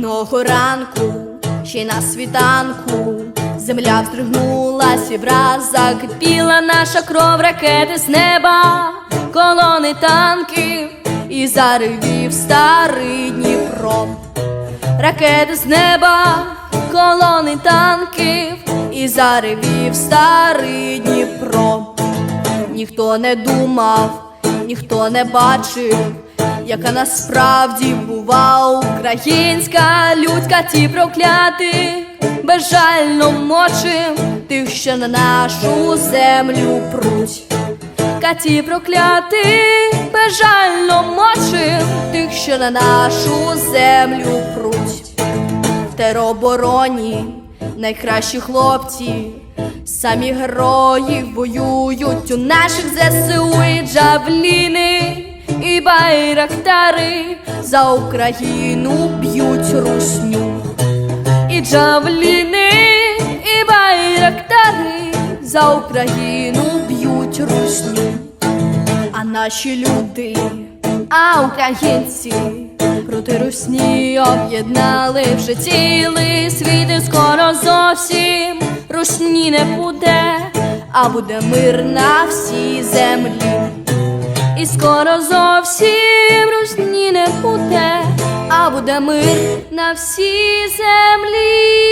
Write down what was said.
Одного ранку, ще на світанку, земля вздригнулась і враз закипіла наша кров ракети з неба, колони танків і заревів старий Дніпро. Ракети з неба, колони танків і заревів старий Дніпро. Ніхто не думав, ніхто не бачив, яка насправді бува українська людська ті прокляти, безжально мочим тих, що на нашу землю пруть. Каті прокляти, безжально мочим тих, що на нашу землю пруть. В теробороні найкращі хлопці, самі герої воюють у наших ЗСУ і джавліни, байрактари за Україну б'ють русню. І джавліни, і байрактари за Україну б'ють русню. А наші люди, а українці проти русні об'єднали вже цілий світ і скоро зовсім русні не буде, а буде мир на всій землі. І скоро зовсім русні не буде, а буде мир на всій землі.